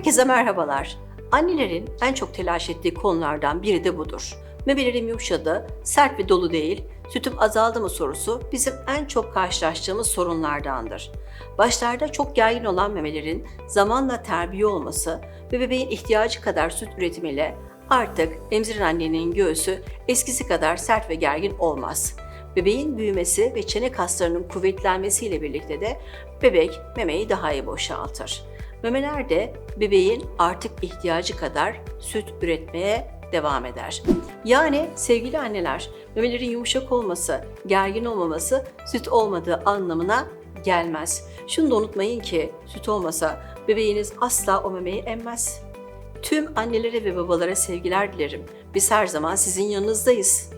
Herkese merhabalar. Annelerin en çok telaş ettiği konulardan biri de budur. Memelerim yumuşadı, sert ve dolu değil, sütüm azaldı mı sorusu bizim en çok karşılaştığımız sorunlardandır. Başlarda çok gergin olan memelerin zamanla terbiye olması ve bebeğin ihtiyacı kadar süt üretimiyle artık emziren annenin göğsü eskisi kadar sert ve gergin olmaz. Bebeğin büyümesi ve çene kaslarının kuvvetlenmesiyle birlikte de bebek memeyi daha iyi boşaltır. Memeler de bebeğin artık ihtiyacı kadar süt üretmeye devam eder. Yani sevgili anneler, memelerin yumuşak olması, gergin olmaması süt olmadığı anlamına gelmez. Şunu da unutmayın ki süt olmasa bebeğiniz asla o memeyi emmez. Tüm annelere ve babalara sevgiler dilerim. Biz her zaman sizin yanınızdayız.